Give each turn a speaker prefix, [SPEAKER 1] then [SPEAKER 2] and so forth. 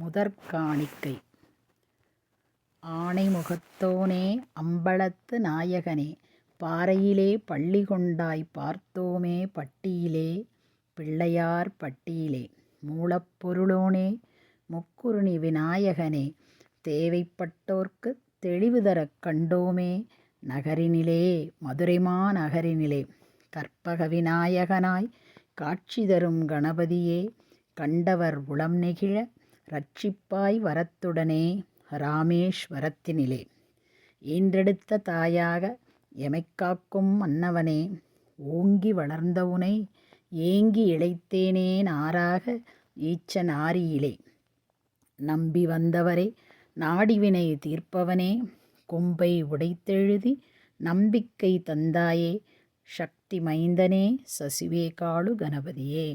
[SPEAKER 1] முதற்காணிக்கை. ஆனைமுகத்தோனே அம்பலத்து நாயகனே பாறையிலே பள்ளி கொண்டாய் பார்த்தோமே பட்டியிலே பிள்ளையார் பட்டியிலே மூலப்பொருளோனே முக்குருணி விநாயகனே தேவைப்பட்டோர்க்குத் தெளிவு தரக் கண்டோமே நகரினிலே மதுரைமா நகரினிலே கற்பக விநாயகனாய் காட்சி தரும் கணபதியே கண்டவர் உளம் நெகிழ ரட்சிப்பாய் வரத்துடனே ராமேஸ்வரத்தினிலே. ஈன்றெடுத்த தாயாக எமைக்காக்கும் மன்னவனே ஓங்கி வளர்ந்தவுனை ஏங்கி இழைத்தேனே நாராக ஈச்ச நாரியிலே நம்பி வந்தவரே நாடிவினை தீர்ப்பவனே கொம்பை உடைத்தெழுதி நம்பிக்கை தந்தாயே சக்தி மைந்தனே சசிவேகாளு கணபதியே.